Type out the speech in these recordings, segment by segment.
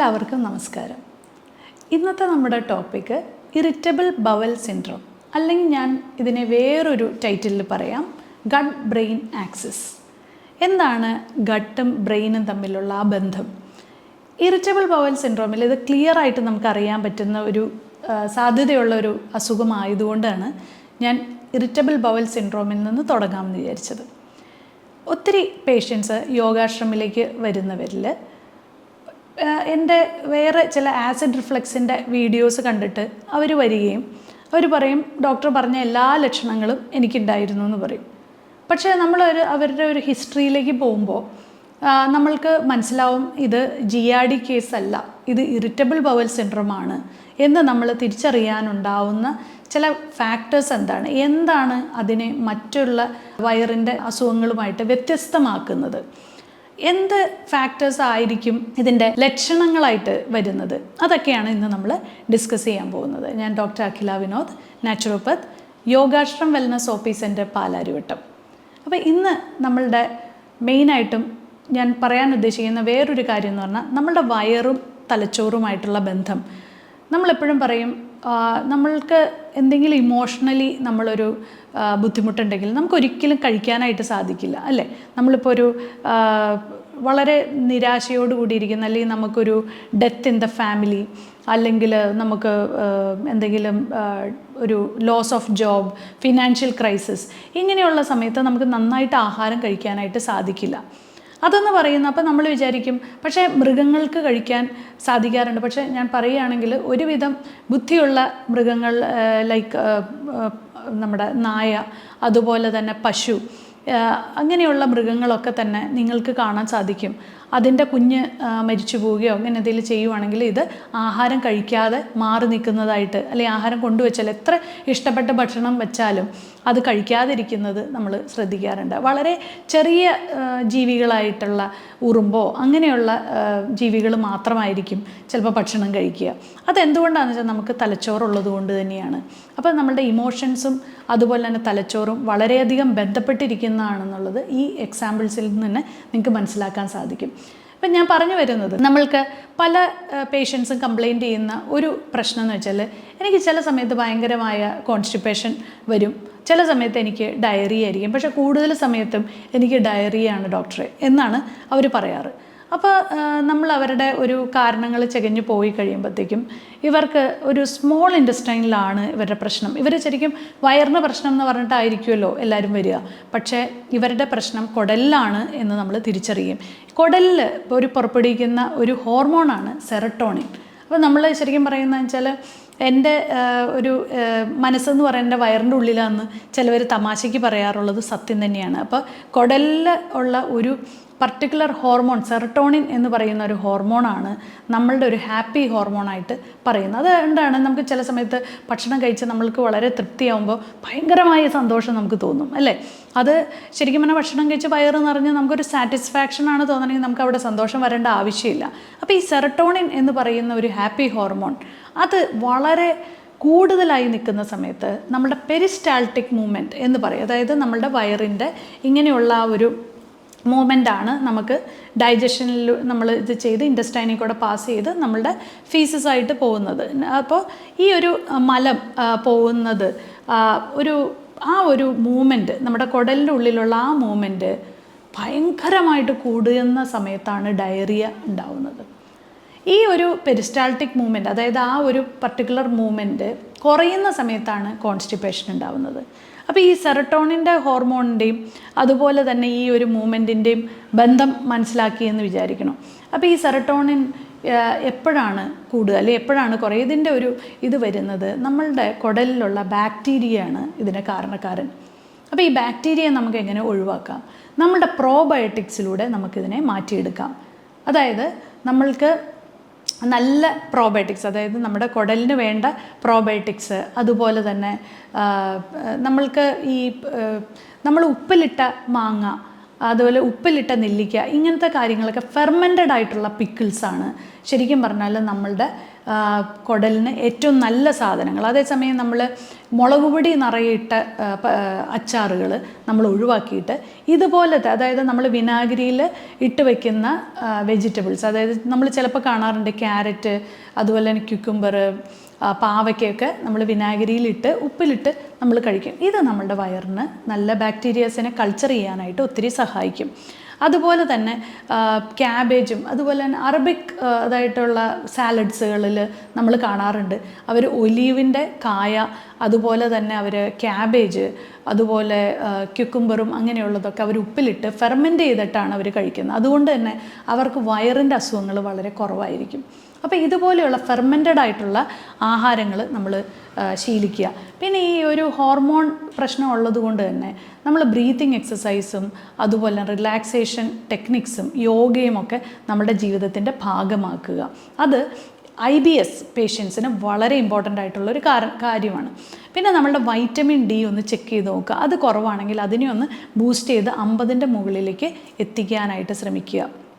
എല്ലാവർക്കും നമസ്കാരം. ഇന്നത്തെ നമ്മുടെ ടോപ്പിക്ക് ഇറിറ്റബിൾ ബവൽ സിൻഡ്രോം അല്ലെങ്കിൽ ഞാൻ ഇതിനെ വേറൊരു ടൈറ്റിലിൽ പറയാം ഗട്ട് ബ്രെയിൻ ആക്സിസ് എന്താണ് ഗട്ടും ബ്രെയിനും തമ്മിലുള്ള ആ ബന്ധം? ഇറിറ്റബിൾ ബവൽ സിൻഡ്രോമിൽ ഇത് ക്ലിയർ ആയിട്ട് നമുക്ക് അറിയാൻ പറ്റുന്ന ഒരു സാധ്യതയുള്ള ഒരു അസുഖമായതുകൊണ്ടാണ് ഞാൻ ഇറിറ്റബിൾ ബവൽ സിൻഡ്രോമിൽ നിന്ന് തുടങ്ങാമെന്ന് വിചാരിച്ചത്. ഒത്തിരി പേഷ്യൻസ് യോഗാശ്രമിലേക്ക് വരുന്നവരിൽ എന്റെ വേറെ ചില ആസിഡ് റിഫ്ലക്സിന്റെ വീഡിയോസ് കണ്ടിട്ട് അവർ വരികയും അവർ പറയും ഡോക്ടർ പറഞ്ഞ എല്ലാ ലക്ഷണങ്ങളും എനിക്കുണ്ടായിരുന്നു എന്ന് പറയും. പക്ഷേ നമ്മളൊരു അവരുടെ ഒരു ഹിസ്റ്ററിയിലേക്ക് പോകുമ്പോൾ നമ്മൾക്ക് മനസ്സിലാവും ഇത് ജി ആർ ഡി കേസ് അല്ല ഇത് ഇറിറ്റബിൾ ബവൽ സിൻഡ്രോമാണ് എന്ന് നമ്മൾ തിരിച്ചറിയാനുണ്ടാവുന്ന ചില ഫാക്ടേഴ്സ് എന്താണ് എന്താണ് അതിനെ മറ്റുള്ള വയറിന്റെ അസുഖങ്ങളുമായിട്ട് വ്യത്യസ്തമാക്കുന്നത്. എന്ത് ഫാക്ടേഴ്സ് ആയിരിക്കും ഇതിന്റെ ലക്ഷണങ്ങളായിട്ട് വരുന്നത്? അതൊക്കെയാണ് ഇന്ന് നമ്മൾ ഡിസ്കസ് ചെയ്യാൻ പോകുന്നത്. ഞാൻ doctor Akhila Vinod naturopath Yogashram wellness office centre Palarivattom. അപ്പോൾ ഇന്ന് നമ്മളുടെ മെയിനായിട്ടും ഞാൻ പറയാൻ ഉദ്ദേശിക്കുന്ന വേറൊരു കാര്യം എന്ന് പറഞ്ഞാൽ നമ്മളുടെ വയറും തലച്ചോറുമായിട്ടുള്ള ബന്ധം. നമ്മളെപ്പോഴും പറയും നമ്മൾക്ക് എന്തെങ്കിലും ഇമോഷണലി നമ്മളൊരു ബുദ്ധിമുട്ടുണ്ടെങ്കിൽ നമുക്കൊരിക്കലും കഴിക്കാനായിട്ട് സാധിക്കില്ല അല്ലേ? നമ്മളിപ്പോൾ ഒരു വളരെ നിരാശയോട് കൂടിയിരിക്കുന്ന അല്ലെങ്കിൽ നമുക്കൊരു ഡെത്ത് ഇൻ ദ ഫാമിലി അല്ലെങ്കിൽ നമുക്ക് എന്തെങ്കിലും ഒരു loss of job financial crisis ഇങ്ങനെയുള്ള സമയത്ത് നമുക്ക് നന്നായിട്ട് ആഹാരം കഴിക്കാനായിട്ട് സാധിക്കില്ല. അതെന്ന് പറയുന്ന അപ്പം നമ്മൾ വിചാരിക്കും പക്ഷേ മൃഗങ്ങൾക്ക് കഴിക്കാൻ സാധിക്കാറുണ്ട്. പക്ഷേ ഞാൻ പറയുകയാണെങ്കിൽ ഒരുവിധം ബുദ്ധിയുള്ള മൃഗങ്ങൾ ലൈക്ക് നമ്മുടെ നായ അതുപോലെ തന്നെ പശു അങ്ങനെയുള്ള മൃഗങ്ങളൊക്കെ തന്നെ നിങ്ങൾക്ക് കാണാൻ സാധിക്കും. അതിന്റെ കുഞ്ഞ് മരിച്ചു പോവുകയോ അങ്ങനെ എന്തെങ്കിലും ചെയ്യുവാണെങ്കിൽ ഇത് ആഹാരം കഴിക്കാതെ മാറി നിൽക്കുന്നതായിട്ട് അല്ലെങ്കിൽ ആഹാരം കൊണ്ടുവച്ചാൽ എത്ര ഇഷ്ടപ്പെട്ട ഭക്ഷണം വെച്ചാലും അത് കഴിക്കാതിരിക്കുന്നത് നമ്മൾ ശ്രദ്ധിക്കാറുണ്ട്. വളരെ ചെറിയ ജീവികളായിട്ടുള്ള ഉറുമ്പോ അങ്ങനെയുള്ള ജീവികൾ മാത്രമായിരിക്കും ചിലപ്പോൾ ഭക്ഷണം കഴിക്കുക. അതെന്തുകൊണ്ടാണെന്ന് വെച്ചാൽ നമുക്ക് തലച്ചോറുള്ളത് കൊണ്ട് തന്നെയാണ്. അപ്പോൾ നമ്മളുടെ ഇമോഷൻസും അതുപോലെ തന്നെ തലച്ചോറും വളരെയധികം ബന്ധപ്പെട്ടിരിക്കുന്നതാണെന്നുള്ളത് ഈ എക്സാമ്പിൾസിൽ നിന്ന് തന്നെ നിങ്ങൾക്ക് മനസ്സിലാക്കാൻ സാധിക്കും. ഇപ്പം ഞാൻ പറഞ്ഞു വരുന്നത് നമ്മൾക്ക് പല പേഷ്യൻസും കംപ്ലയിന്റ് ചെയ്യുന്ന ഒരു പ്രശ്നം എന്ന് വെച്ചാൽ എനിക്ക് ചില സമയത്ത് ഭയങ്കരമായ കോൺസ്റ്റിപ്പേഷൻ വരും. ചില സമയത്ത് എനിക്ക് ഡയറിയ ആയിരിക്കും. പക്ഷേ കൂടുതൽ സമയത്തും എനിക്ക് ഡയറിയാണ് ഡോക്ടറെ എന്നാണ് അവർ പറയാറ്. അപ്പോൾ നമ്മൾ അവരുടെ ഒരു കാരണങ്ങൾ ചെകഞ്ഞു പോയി കഴിയുമ്പോഴത്തേക്കും ഇവർക്ക് ഒരു സ്മോൾ ഇൻഡസ്ട്രൈനിലാണ് ഇവരുടെ പ്രശ്നം. ഇവർ ശരിക്കും വയറിന് പ്രശ്നം എന്ന് പറഞ്ഞിട്ടായിരിക്കുമല്ലോ എല്ലാവരും വരിക. പക്ഷേ ഇവരുടെ പ്രശ്നം കുടലിലാണ് എന്ന് നമ്മൾ തിരിച്ചറിയും. കുടലിൽ ഒരു പുറപ്പെടുവിക്കുന്ന ഒരു ഹോർമോണാണ് സെറട്ടോണിൻ. അപ്പോൾ നമ്മൾ ശരിക്കും പറയുന്നത് വെച്ചാൽ എന്റെ ഒരു മനസ്സെന്ന് പറയുന്നത് വയറിന്റെ ഉള്ളിലാണെന്ന് ചിലവർ തമാശയ്ക്ക് പറയാറുള്ളത് സത്യം തന്നെയാണ്. അപ്പോൾ കുടലിൽ ഉള്ള ഒരു പർട്ടിക്കുലർ ഹോർമോൺ സെറട്ടോണിൻ എന്ന് പറയുന്ന ഒരു ഹോർമോണാണ് നമ്മളുടെ ഒരു ഹാപ്പി ഹോർമോണായിട്ട് പറയുന്നത്. അത് എന്താണ്? നമുക്ക് ചില സമയത്ത് ഭക്ഷണം കഴിച്ച് നമ്മൾക്ക് വളരെ തൃപ്തിയാവുമ്പോൾ ഭയങ്കരമായ സന്തോഷം നമുക്ക് തോന്നും അല്ലേ? അത് ശരിക്കും പറഞ്ഞാൽ ഭക്ഷണം കഴിച്ച് വയറ് നിറഞ്ഞ് നമുക്കൊരു സാറ്റിസ്ഫാക്ഷൻ ആണ് തോന്നണമെങ്കിൽ നമുക്ക് അവിടെ സന്തോഷം വരേണ്ട ആവശ്യമില്ല. അപ്പോൾ ഈ സെറട്ടോണിൻ എന്ന് പറയുന്ന ഒരു ഹാപ്പി ഹോർമോൺ അത് വളരെ കൂടുതലായി നിൽക്കുന്ന സമയത്ത് നമ്മുടെ പെരിസ്റ്റാൾട്ടിക് മൂവ്മെന്റ് എന്ന് പറയും. അതായത് നമ്മളുടെ വയറിന്റെ ഇങ്ങനെയുള്ള ആ ഒരു മൂവ്മെന്റാണ് നമുക്ക് ഡൈജഷനിൽ നമ്മൾ ഇത് ചെയ്ത് ഇൻഡസ്റ്റൈനിൽ കൂടെ പാസ് ചെയ്ത് നമ്മളുടെ ഫീസസ് ആയിട്ട് പോകുന്നത്. അപ്പോൾ ഈ ഒരു മലം പോകുന്നത് ഒരു ആ ഒരു മൂവ്മെന്റ് നമ്മുടെ കുടലിന്റെ ഉള്ളിലുള്ള ആ മൂവ്മെന്റ് ഭയങ്കരമായിട്ട് കൂടുന്ന സമയത്താണ് ഡയറിയ ഉണ്ടാവുന്നത്. ഈ ഒരു പെരിസ്റ്റാൾട്ടിക് മൂവ്മെന്റ് അതായത് ആ ഒരു പർട്ടിക്കുലർ മൂവ്മെന്റ് കുറയുന്ന സമയത്താണ് കോൺസ്റ്റിപ്പേഷൻ ഉണ്ടാവുന്നത്. അപ്പോൾ ഈ സെറട്ടോണിന്റെ ഹോർമോണിന്റെയും അതുപോലെ തന്നെ ഈ ഒരു മൂവ്മെന്റിന്റെയും ബന്ധം മനസ്സിലാക്കി എന്ന് വിചാരിക്കണം അപ്പോൾ ഈ സെറട്ടോണിൻ എപ്പോഴാണ് കൂടുക? അല്ലെങ്കിൽ എപ്പോഴാണ് കുറേ ഇതിന്റെ ഒരു ഇത് വരുന്നത്? നമ്മളുടെ കുടലിലുള്ള ബാക്ടീരിയയാണ് ഇതിന് കാരണക്കാരൻ. അപ്പോൾ ഈ ബാക്ടീരിയ നമുക്ക് എങ്ങനെ ഒഴിവാക്കാം? നമ്മളുടെ പ്രോബയോട്ടിക്സിലൂടെ നമുക്കിതിനെ മാറ്റിയെടുക്കാം. അതായത് നമ്മൾക്ക് നല്ല പ്രോബയോട്ടിക്സ് അതായത് നമ്മുടെ കുടലിന് വേണ്ട പ്രോബയോട്ടിക്സ് അതുപോലെ തന്നെ നമ്മൾക്ക് ഈ നമ്മൾ ഉപ്പിലിട്ട മാങ്ങ അതുപോലെ ഉപ്പിലിട്ട നെല്ലിക്ക ഇങ്ങനത്തെ കാര്യങ്ങളൊക്കെ ഫെർമെന്റഡ് ആയിട്ടുള്ള പിക്കിൾസാണ് ശരിക്കും പറഞ്ഞാൽ നമ്മളുടെ കുടലിന് ഏറ്റവും നല്ല സാധനങ്ങൾ. അതേസമയം നമ്മൾ മുളക് പൊടി നിറയിട്ട അച്ചാറുകൾ നമ്മൾ ഒഴിവാക്കിയിട്ട് ഇതുപോലത്തെ അതായത് നമ്മൾ വിനാഗിരിയിൽ ഇട്ട് വയ്ക്കുന്ന വെജിറ്റബിൾസ് അതായത് നമ്മൾ ചിലപ്പോൾ കാണാറുണ്ട് ക്യാരറ്റ് അതുപോലെ തന്നെ ക്യുക്കുംബർ പാവയ്ക്കൊക്കെ നമ്മൾ വിനാഗിരിയിലിട്ട് ഉപ്പിലിട്ട് നമ്മൾ കഴിക്കും. ഇത് നമ്മളുടെ വയറിന് നല്ല ബാക്ടീരിയാസിനെ കൾച്ചർ ചെയ്യാനായിട്ട് ഒത്തിരി സഹായിക്കും. അതുപോലെ തന്നെ ക്യാബേജും അതുപോലെ തന്നെ അറബിക് അതായിട്ടുള്ള സാലഡ്സുകളിൽ നമ്മൾ കാണാറുണ്ട്. അവർ ഒലീവിന്റെ കായ അതുപോലെ തന്നെ അവർ ക്യാബേജ് അതുപോലെ ക്യുക്കുംബറും അങ്ങനെയുള്ളതൊക്കെ അവർ ഉപ്പിലിട്ട് ഫെർമെന്റ് ചെയ്തിട്ടാണ് അവർ കഴിക്കുന്നത്. അതുകൊണ്ട് തന്നെ അവർക്ക് വയറിന്റെ അസുഖങ്ങൾ വളരെ കുറവായിരിക്കും. അപ്പോൾ ഇതുപോലെയുള്ള ഫെർമെന്റഡ് ആയിട്ടുള്ള ആഹാരങ്ങൾ നമ്മൾ ശീലിക്കുക. പിന്നെ ഈ ഒരു ഹോർമോൺ പ്രശ്നം ഉള്ളത് കൊണ്ട് തന്നെ നമ്മൾ ബ്രീത്തിങ് എക്സസൈസും അതുപോലെ റിലാക്സേഷൻ ടെക്നിക്സും യോഗയും ഒക്കെ നമ്മുടെ ജീവിതത്തിന്റെ ഭാഗമാക്കുക. അത് ഐ ബി എസ് പേഷ്യൻസിന് വളരെ ഇമ്പോർട്ടന്റ് ആയിട്ടുള്ള ഒരു കാര- കാര്യമാണ്. പിന്നെ നമ്മളുടെ വൈറ്റമിൻ ഡി ഒന്ന് ചെക്ക് ചെയ്ത് നോക്കുക. അത് കുറവാണെങ്കിൽ അതിനെ ഒന്ന് ബൂസ്റ്റ് ചെയ്ത് അമ്പതിന്റെ മുകളിലേക്ക് എത്തിക്കാനായിട്ട് ശ്രമിക്കുക.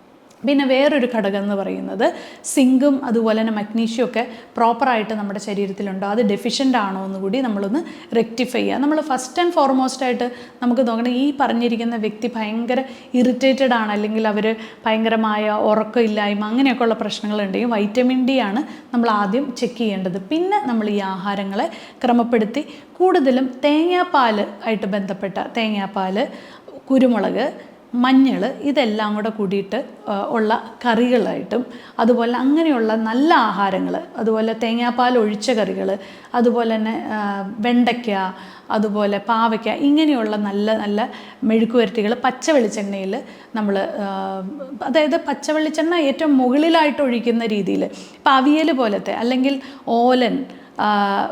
പിന്നെ വേറൊരു ഘടകം എന്ന് പറയുന്നത് സിങ്കും അതുപോലെ തന്നെ മഗ്നീഷ്യം ഒക്കെ പ്രോപ്പറായിട്ട് നമ്മുടെ ശരീരത്തിലുണ്ടോ? അത് ഡെഫിഷ്യന്റ് ആണോ എന്ന് കൂടി നമ്മളൊന്ന് റെക്ടിഫൈ ചെയ്യുക നമ്മൾ ഫസ്റ്റ് ആൻഡ് ഫോർമോസ്റ്റ് ആയിട്ട് നമുക്ക് നോക്കണം ഈ പറഞ്ഞിരിക്കുന്ന വ്യക്തി ഭയങ്കര ഇറിറ്റേറ്റഡ് ആണ് അല്ലെങ്കിൽ അവർ ഭയങ്കരമായ ഉറക്കമില്ലായ്മ അങ്ങനെയൊക്കെയുള്ള പ്രശ്നങ്ങളുണ്ടെങ്കിൽ വൈറ്റമിൻ ഡി ആണ് നമ്മൾ ആദ്യം ചെക്ക് ചെയ്യേണ്ടത്. പിന്നെ നമ്മൾ ഈ ആഹാരങ്ങളെ ക്രമപ്പെടുത്തി കൂടുതലും തേങ്ങാപ്പാൽ ആയിട്ട് ബന്ധപ്പെട്ട തേങ്ങാപ്പാൽ കുരുമുളക് മഞ്ഞൾ ഇതെല്ലാം കൂടെ കൂടിയിട്ട് ഉള്ള കറികളായിട്ടും അതുപോലെ അങ്ങനെയുള്ള നല്ല ആഹാരങ്ങൾ അതുപോലെ തേങ്ങാപ്പാൽ ഒഴിച്ച കറികൾ അതുപോലെ തന്നെ വെണ്ടയ്ക്ക അതുപോലെ പാവയ്ക്ക ഇങ്ങനെയുള്ള നല്ല നല്ല മെഴുക്കുവരട്ടികൾ പച്ച വെളിച്ചെണ്ണയിൽ നമ്മൾ അതായത് പച്ച വെളിച്ചെണ്ണ ഏറ്റവും മുകളിലായിട്ട് ഒഴിക്കുന്ന രീതിയിൽ ഇപ്പം അവിയൽ പോലത്തെ അല്ലെങ്കിൽ ഓലൻ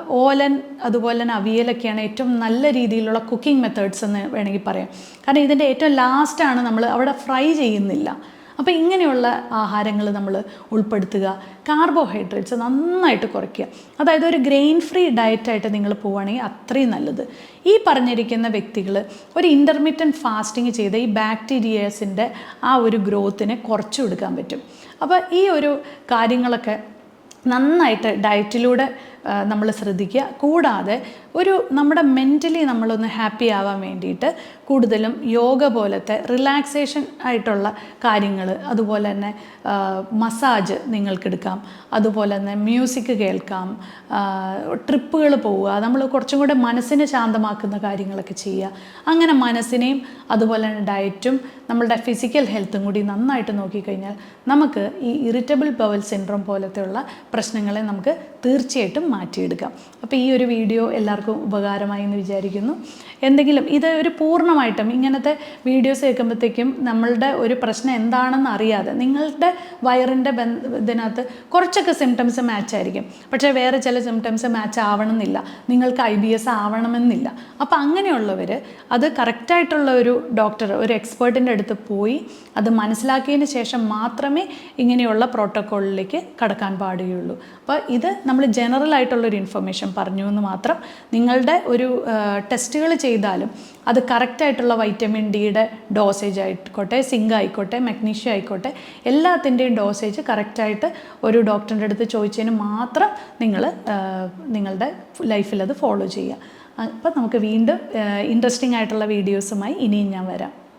ഓലൻ അതുപോലെ തന്നെ അവിയലൊക്കെയാണ് ഏറ്റവും നല്ല രീതിയിലുള്ള കുക്കിംഗ് മെത്തേഡ്സ് എന്ന് വേണമെങ്കിൽ പറയാം. കാരണം ഇതിന്റെ ഏറ്റവും ലാസ്റ്റാണ് നമ്മൾ അവിടെ ഫ്രൈ ചെയ്യുന്നില്ല. അപ്പോൾ ഇങ്ങനെയുള്ള ആഹാരങ്ങൾ നമ്മൾ ഉൾപ്പെടുത്തുക. കാർബോഹൈഡ്രേറ്റ്സ് നന്നായിട്ട് കുറയ്ക്കുക. അതായത് ഒരു ഗ്രെയിൻ ഫ്രീ ഡയറ്റായിട്ട് നിങ്ങൾ പോവുകയാണെങ്കിൽ അത്രയും നല്ലത്. ഈ പറഞ്ഞിരിക്കുന്ന വ്യക്തികൾ ഒരു ഇന്റർമീഡിയന്റ് ഫാസ്റ്റിംഗ് ചെയ്ത് ഈ ബാക്ടീരിയസിന്റെ ആ ഒരു ഗ്രോത്തിനെ കുറച്ചു കൊടുക്കാൻ പറ്റും. അപ്പോൾ ഈ ഒരു കാര്യങ്ങളൊക്കെ നന്നായിട്ട് ഡയറ്റിലൂടെ നമ്മൾ ശ്രദ്ധിക്കുക. കൂടാതെ ഒരു നമ്മുടെ മെന്റലി നമ്മളൊന്ന് ഹാപ്പി ആവാൻ വേണ്ടിയിട്ട് കൂടുതലും യോഗ പോലത്തെ റിലാക്സേഷൻ ആയിട്ടുള്ള കാര്യങ്ങൾ അതുപോലെ തന്നെ മസാജ് നിങ്ങൾക്കെടുക്കാം. അതുപോലെ തന്നെ മ്യൂസിക് കേൾക്കാം. ട്രിപ്പുകൾ പോവുക. നമ്മൾ കുറച്ചും കൂടെ മനസ്സിനെ ശാന്തമാക്കുന്ന കാര്യങ്ങളൊക്കെ ചെയ്യുക. അങ്ങനെ മനസ്സിനെയും അതുപോലെ തന്നെ ഡയറ്റും നമ്മളുടെ ഫിസിക്കൽ ഹെൽത്തും കൂടി നന്നായിട്ട് നോക്കിക്കഴിഞ്ഞാൽ നമുക്ക് ഈ ഇറിറ്റബിൾ ബവൽ സിൻഡ്രോം പോലത്തെയുള്ള പ്രശ്നങ്ങളെ നമുക്ക് തീർച്ചയായിട്ടും മാറ്റിയെടുക്കാം. അപ്പോൾ ഈ ഒരു വീഡിയോ എല്ലാവർക്കും ഉപകാരമായി എന്ന് വിചാരിക്കുന്നു. എന്തെങ്കിലും ഇത് ഒരു പൂർണമായിട്ടും ഇങ്ങനത്തെ വീഡിയോസ് കേൾക്കുമ്പോഴത്തേക്കും നമ്മളുടെ ഒരു പ്രശ്നം എന്താണെന്ന് അറിയാതെ നിങ്ങളുടെ വയറിന്റെ ബന്ധ ഇതിനകത്ത് കുറച്ചൊക്കെ സിംറ്റംസ് മാച്ച് ആയിരിക്കും. പക്ഷേ വേറെ ചില സിംറ്റംസ് മാച്ച് ആവണമെന്നില്ല. നിങ്ങൾക്ക് ഐ ബി എസ് ആവണമെന്നില്ല. അപ്പോൾ അങ്ങനെയുള്ളവർ അത് കറക്റ്റായിട്ടുള്ള ഒരു ഡോക്ടർ ഒരു എക്സ്പേർട്ടിന്റെ അടുത്ത് പോയി അത് മനസ്സിലാക്കിയതിന് ശേഷം മാത്രമേ ഇങ്ങനെയുള്ള പ്രോട്ടോക്കോളിലേക്ക് കടക്കാൻ പാടുകയുള്ളൂ. അപ്പോൾ ഇത് നമ്മൾ ജനറൽ ആയിട്ടുള്ളൊരു ഇൻഫർമേഷൻ പറഞ്ഞു എന്ന് മാത്രം നിങ്ങളുടെ ഒരു ടെസ്റ്റുകൾ ചെയ്താലും അത് കറക്റ്റായിട്ടുള്ള വൈറ്റമിൻ ഡിയുടെ ഡോസേജ് ആയിക്കോട്ടെ സിങ്ക് ആയിക്കോട്ടെ മഗ്നീഷ്യം ആയിക്കോട്ടെ എല്ലാത്തിന്റെയും ഡോസേജ് കറക്റ്റായിട്ട് ഒരു ഡോക്ടറിന്റെ അടുത്ത് ചോദിച്ചതിന് മാത്രം നിങ്ങൾ നിങ്ങളുടെ ലൈഫിൽ അത് ഫോളോ ചെയ്യുക. അപ്പോൾ നമുക്ക് വീണ്ടും ഇൻട്രസ്റ്റിംഗ് ആയിട്ടുള്ള വീഡിയോസുമായി ഇനിയും ഞാൻ വരാം.